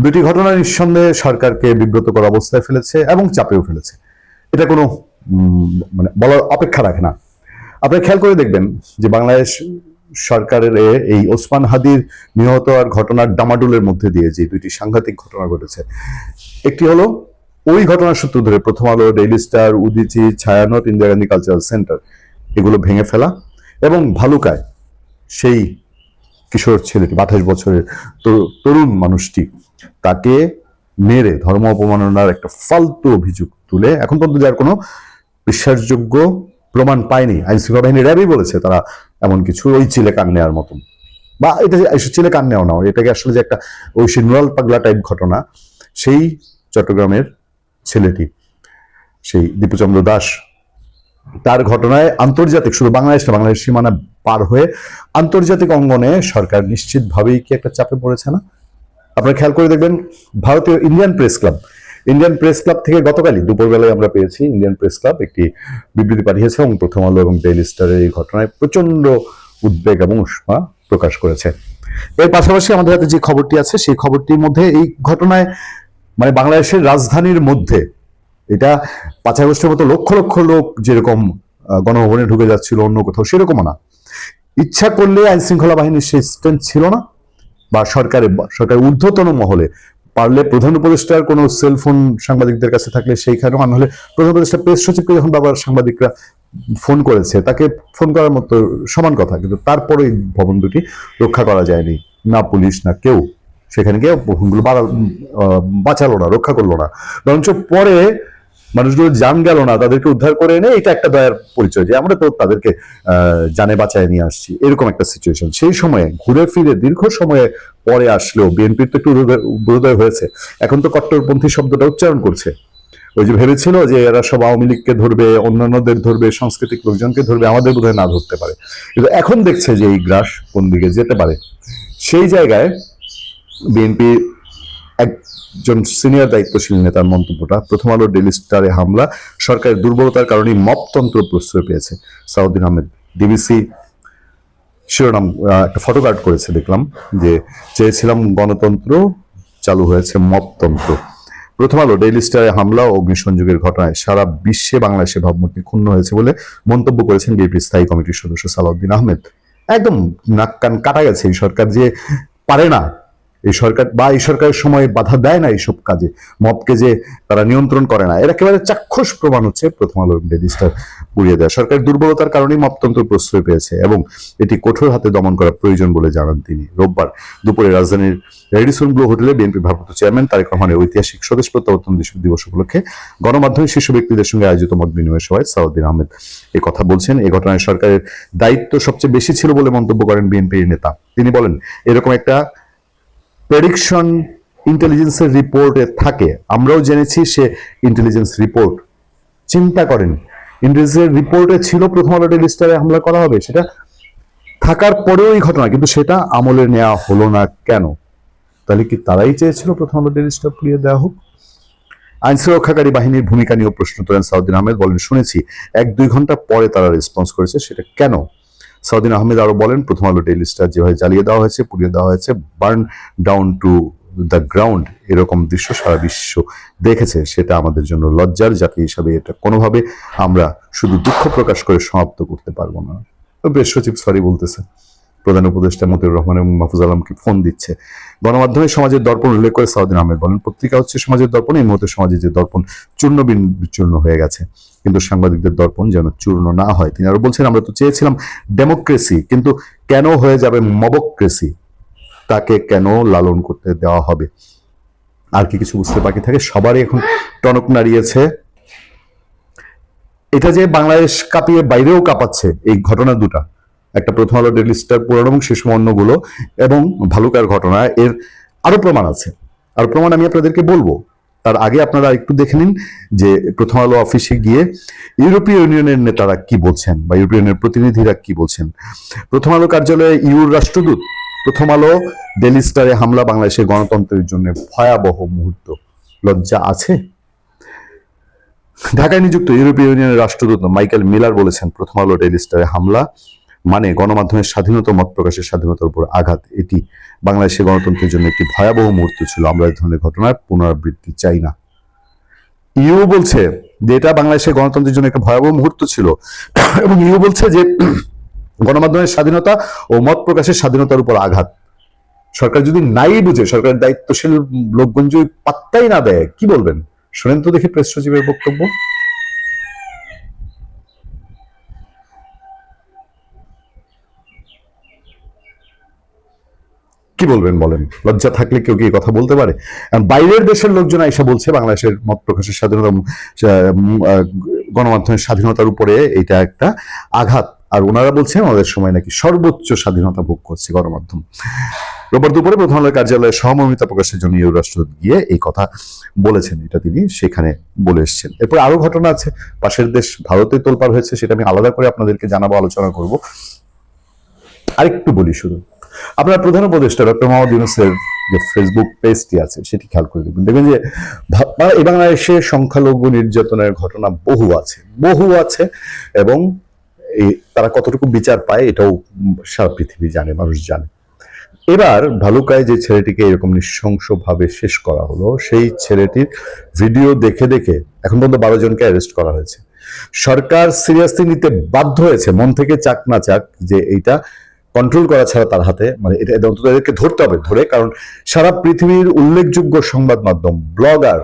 দুটি ঘটনা নিঃসন্দেহে সরকারকে বিব্রত করা অবস্থায় ফেলেছে এবং চাপেও ফেলেছে। এটা কোনো মানে বলার অপেক্ষা রাখে না। আপনারা খেয়াল করে দেখবেন যে বাংলাদেশ সরকারের এই ওসমান হাদির নিহত আর ঘটনার ডামাডুলের মধ্যে দিয়ে যে দুইটি সাংঘাতিক ঘটনা ঘটেছে, একটি হলো ওই ঘটনার সূত্র ধরে Prothom Alo, Daily Star, Udichi, Chhayanaut, Indira Gandhi cultural centre, এগুলো ভেঙে ফেলা এবং ভালুকায় সেই কিশোর ছেলেটি আঠাশ বছরের তরু- তরুণ মানুষটি তাকে মেরে, ধর্ম অপমাননার একটা ফালতু অভিযোগ তুলে এখন পর্যন্ত যার কোনো বিশ্বাসযোগ্য প্রমাণ পায়নি। আইন শৃঙ্খলা বাহিনী র্যাবই বলেছে তারা এমন কিছু ওই চিলে কান নেওয়ার মতন। বা এটা চিলে কান নেওয়া না, এটাকে আসলে যে একটা ওই সে নুরাল পাগলা টাইপ ঘটনা, সেই চট্টগ্রামের ছেলেটি, সেই দীপুচন্দ্র দাস, তার ঘটনায় আন্তর্জাতিক, শুধু বাংলাদেশ না বাংলাদেশ সীমানা পার হয়ে আন্তর্জাতিক অঙ্গনে সরকার নিশ্চিতভাবেই কি একটা চাপে পড়েছে না? আপনারা খেয়াল করে দেখবেন ভারতীয় Indian Press Club Indian Press Club থেকে গতকালই দুপুরবেলায় আমরা পেয়েছি ইন্ডিয়ান প্রেস ক্লাব একটি বিবৃতি পাঠিয়েছে এবং প্রথম আলো এবং ডেইলি স্টারের এই ঘটনায় প্রচণ্ড উদ্বেগ এবং উষ্মা প্রকাশ করেছে। এর পাশাপাশি আমাদের হাতে যে খবরটি আছে, সেই খবরটির মধ্যে এই ঘটনায় মানে বাংলাদেশের রাজধানীর মধ্যে এটা পাঁচ আগস্টের মতো লক্ষ লক্ষ লোক যেরকম গণভবনে ঢুকে যাচ্ছিল, অন্য কোথাও সেরকমও না। ইচ্ছা করলে আইন শৃঙ্খলা বাহিনীর সেই স্ট্রেন্থ ছিল না। বা সরকারের সরকারের ঊর্ধ্বতন মহলে পারলে প্রধান উপদেষ্টার কোনো সেলফোন সাংবাদিকদের কাছে থাকলে সেইখানেও, আর নাহলে প্রধান উপদেষ্টা প্রেস সচিবকে যখন বাবার সাংবাদিকরা ফোন করেছে, তাকে ফোন করার মতো সমান কথা, কিন্তু তারপরে ভবন দুটি রক্ষা করা যায়নি। না পুলিশ, না কেউ। সেখানে গিয়ে ভবনগুলো বাঁচালো না, রক্ষা করল না। বরঞ্চ পরে মানুষগুলো জান গেল না, তাদেরকে উদ্ধার করে এনে এটা একটা দয়ার পরিচয় যে আমরা তো তাদেরকে জানে বাঁচায় নিয়ে আসছি। এরকম একটা সিচুয়েশন সেই সময়ে ঘুরে ফিরে দীর্ঘ সময়ে পরে আসলেও বিএনপির তো একটু উদয়- হয়েছে। এখন তো কট্টরপন্থী শব্দটা উচ্চারণ করছে। ওই যে ভেবেছিল যে এরা সব আওয়ামী লীগকে ধরবে, অন্যান্যদের ধরবে, সাংস্কৃতিক লোকজনকে ধরবে, আমাদের বোধহয় না ধরতে পারে। কিন্তু এখন দেখছে যে এই গ্রাস কোন দিকে যেতে পারে। সেই জায়গায় বিএনপি একজন সিনিয়র দায়িত্বশীল নেতার মন্তব্যটা, প্রথম আলো ডেলি স্টারে হামলা, সরকারের দুর্বলতার কারণে মপতন্ত্র প্রশ্রয় পেয়েছে সাউদ্দিন আহমেদ। ডিবিসি শিরোনাম একটা ফটো কার্ড করেছে, দেখলাম, যে চেয়েছিলাম গণতন্ত্র, চালু হয়েছে মপতন্ত্র। প্রথম আলো ডেইলি স্টারে হামলা ও অগ্নিসংযোগের ঘটনায় সারা বিশ্বে বাংলাদেশের ভাবমূর্তি ক্ষুণ্ণ হয়েছে বলে মন্তব্য করেছেন বিএনপির স্থায়ী কমিটির সদস্য সালাউদ্দিন আহমেদ। একদম নাক কান কাটা গেছে এই সরকার যে পারে না এই সরকার বা এই সরকারের সময় বাধা দেয় না এইসব কাজে। মবকে যে তারা নিয়ন্ত্রণ করে না। এর একেবারে চাক্ষুষ প্রমাণ হচ্ছে প্রথম আলো রেজিস্টার পুড়িয়ে দেয় সরকারের দুর্বলতার কারণেই মপতন্ত্র প্রশ্রয় পেয়েছে এবং এটি কঠোর হাতে দমন করা প্রয়োজন বলে জানান তিনি। রোববার দুপুরে রাজধানীর রেডিসন ব্লু হোটেলে বিএনপি ভারপ্রাপ্ত চেয়ারম্যান তারেক রহমানের ঐতিহাসিক স্বদেশ প্রত্যাবর্তন দিবস- উপলক্ষে গণমাধ্যমের শীর্ষ ব্যক্তিদের সঙ্গে আয়োজিত মত বিনিময় সভায় সাউদ্দিন আহমেদ এই কথা বলছেন। এ ঘটনায় সরকারের দায়িত্ব সবচেয়ে বেশি ছিল বলে মন্তব্য করেন বিএনপির নেতা। তিনি বলেন, এরকম একটা প্রেডিকশন ইন্টেলিজেন্সের রিপোর্টে থাকে। আমরাও জেনেছি সে ইন্টেলিজেন্স রিপোর্ট চিন্তা করেন ইন্টেলিজেন্সের রিপোর্টে ছিল প্রথম আলো ডেইলি স্টারে হামলা করা হবে, সেটা থাকার পরেও এই ঘটনা, কিন্তু সেটা আমলে নেওয়া হলো না কেন? তাহলে কি তারাই চেয়েছিল প্রথম আলো ডেইলি স্টার পুড়িয়ে দেওয়া হোক? আইন সুরক্ষাকারী বাহিনীর ভূমিকা নিয়েও প্রশ্ন তোলেন সাউদ্দিন আহমেদ, বলেন, শুনেছি, এক দুই ঘণ্টা পরে তারা রেসপন্স করেছে, সেটা কেন? সাউদ্দিন আহমেদ আরও বলেন, প্রথম আলো ডেইলি স্টার যেভাবে জ্বালিয়ে দেওয়া হয়েছে, পুড়িয়ে দেওয়া হয়েছে burn down to the ground এরকম দৃশ্য সারা বিশ্ব দেখেছে, সেটা আমাদের জন্য লজ্জার জাতি হিসাবে এটা কোনোভাবে আমরা শুধু দুঃখ প্রকাশ করে সমাপ্ত করতে পারব না। বেশ সচিব সরি বলতেছে, প্রধান উপদেষ্টা মতিউর রহমান এবং মাহফুজ আলমকে ফোন দিচ্ছে। গণমাধ্যমে সমাজের দর্পণ উল্লেখ করে সাউদ্দিন আহমেদ বলেন, পত্রিকা হচ্ছে সমাজের দর্পণ, এই মুহূর্তে সমাজের যে দর্পণ চূর্ণ বিচূর্ণ হয়ে গেছে। কিন্তু সাংবাদিকদের দর্পণ যেন চূর্ণ না হয়। তিনি আরও বলছেন, আমরা তো চেয়েছিলাম ডেমোক্রেসি কিন্তু কেন হয়ে যাবে মবক্রেসি তাকে কেন লালন করতে দেওয়া হবে? আর কি কিছু বুঝতে বাকি থাকে? সবারই এখন টনক নাড়িয়েছে। এটা যে বাংলাদেশ কাঁপিয়ে বাইরেও কাঁপাচ্ছে, এই ঘটনা দুটা। একটা প্রথম আলো ডেলি স্টার পুরানো এবং শেষ অন্যগুলো, এবং ভালুকার ঘটনা। এর আরও প্রমাণ আছে। আর প্রমাণ আমি আপনাদেরকে বলব। তার আগে আপনারা একটু দেখে নিন যে প্রথম আলো অফিসে গিয়ে ইউরোপীয় ইউনিয়নের নেতারা কি বলছেন বা ইউরোপীয় প্রতিনিধিরা কি বলছেন? প্রথম আলো কার্যালয়ে ইউর রাষ্ট্রদূত প্রথম আলো ডেলি স্টারে হামলা বাংলাদেশের গণতন্ত্রের জন্য ভয়াবহ মুহূর্ত। লজ্জা আছে? ঢাকায় নিযুক্ত ইউরোপীয় ইউনিয়নের রাষ্ট্রদূত মাইকেল মিলার বলেছেন প্রথম আলো ডেইলি স্টারে হামলা মানে গণমাধ্যমের স্বাধীনতা, মত প্রকাশের স্বাধীনতার উপর আঘাত। এটি বাংলাদেশের গণতন্ত্রের জন্য একটি ভয়াবহ মুহূর্ত ছিল। আমরা এই ধরনের ঘটনার পুনরাবৃত্তি চাই না। ইউ বলছে যে এটা বাংলাদেশের গণতন্ত্রের জন্য একটা ভয়াবহ মুহূর্ত ছিল। এবং ইউ বলছে যে গণমাধ্যমের স্বাধীনতা ও মত প্রকাশের স্বাধীনতার উপর আঘাত। সরকার যদি নাই বুঝে, সরকারের দায়িত্বশীল লোকগণ যদি পাত্তাই না দেয়, কি বলবেন? শোনেন তো দেখি প্রেস সচিবের বক্তব্য। কি বলবেন বলেন? লজ্জা থাকলে কেউ কি কথা বলতে পারে? বাইরের দেশের লোকজন এসে বলছে, বাংলাদেশের মত প্রকাশের স্বাধীনতা গণমাধ্যমের স্বাধীনতার উপরে এটা একটা আঘাত। আর ওনারা বলছেন আমাদের সময় নাকি সর্বোচ্চ স্বাধীনতা ভোগ করছে গণমাধ্যম। রোববার দুপুরে প্রধানমন্ত্রীর কার্যালয়ে সহমর্মিতা প্রকাশের জন্য ইউ রাষ্ট্রদূত গিয়ে এই কথা বলেছেন। এটা তিনি সেখানে বলে এসেছেন। এরপর আরও ঘটনা আছে। পাশের দেশ ভারতে তোলপাড় হয়েছে, সেটা আমি আলাদা করে আপনাদেরকে জানাব, আলোচনা করব। আরেকটু বলি শুধু। আপনার প্রধান উপদেষ্টা ডক্টর মোহাম্মদ ইউনুসের যে ফেসবুক পেজটি আছে, সেটি খেয়াল করে দেখবেন দেখবেন যে মানে এই বাংলাদেশে সংখ্যালঘু নির্যাতনের ঘটনা বহু আছে বহু আছে এবং তারা কতটুকু বিচার পায় এটাও সারা পৃথিবী জানে, মানুষ জানে। এবার ভালুকায় যে ছেলেটিকে এরকম নৃশংসভাবে শেষ করা হলো, সেই ছেলেটির ভিডিও দেখে দেখে এখন পর্যন্ত বারো জনকে অ্যারেস্ট করা হয়েছে। সরকার সিরিয়াসলি নিতে বাধ্য হয়েছে, মন থেকে চাক না চাক যে এইটা কন্ট্রোল করা ছাড়া তার হাতে মানে এটা অন্তত এদেরকে ধরতে হবে, ধরে, কারণ সারা পৃথিবীর উল্লেখযোগ্য সংবাদ মাধ্যম, ব্লগার,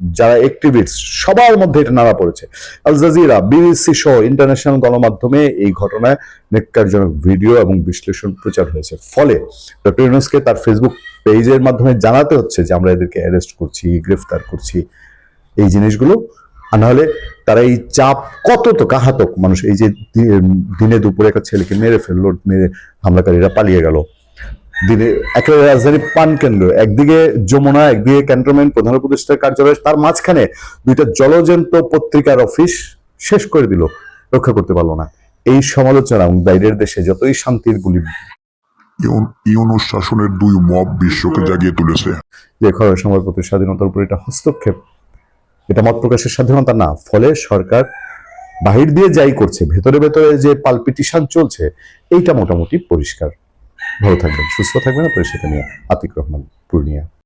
যারা অ্যাক্টিভিস্ট সবার মধ্যে এটা নাড়া পড়েছে। আল জাজিরা, বিবিসি সহ ইন্টারন্যাশনাল গণমাধ্যমে এই ঘটনায় নেককারজনক ভিডিও এবং বিশ্লেষণ প্রচার হয়েছে। ফলে ডক্টর ইউনুসকে তার ফেসবুক পেজের মাধ্যমে জানাতে হচ্ছে যে আমরা এদেরকে অ্যারেস্ট করছি, গ্রেফতার করছি, এই জিনিসগুলো। আর নাহলে তারা এই চাপ কত তো কাহাতক মানুষ এই যে দিনে দুপুরে একটা ছেলেকে মেরে ফেলল মেরে হামলাকারীরা পালিয়ে গেল। দিনে একেবারে রাজধানী পান কেন্দ্র একদিকে যমুনা একদিকে ক্যান্টনমেন্ট প্রধান উপদেষ্টার কার্যালয় তার মাঝখানে দুইটা জলজন্ত পত্রিকার অফিস শেষ করে দিল রক্ষা করতে পারল না। এই সমালোচনা এবং বাইরের দেশে যতই শান্তির গুলি ইউন- ইউনুস শাসনের দুই মব বিশ্বকে জাগিয়ে তুলেছে। যে খবরের সময় প্রতি স্বাধীনতার উপর এটা হস্তক্ষেপ এটা মত প্রকাশের স্বাধীনতা না, ফলে সরকার বাহির দিয়ে যাই করছে, ভেতরে ভেতরে যে পালপিটিশন চলছে, এইটা মোটামুটি পরিষ্কার। ভালো থাকবেন, সুস্থ থাকবেন আপনার সেটা নিয়ে আতিক রহমান, পূর্ণিয়া।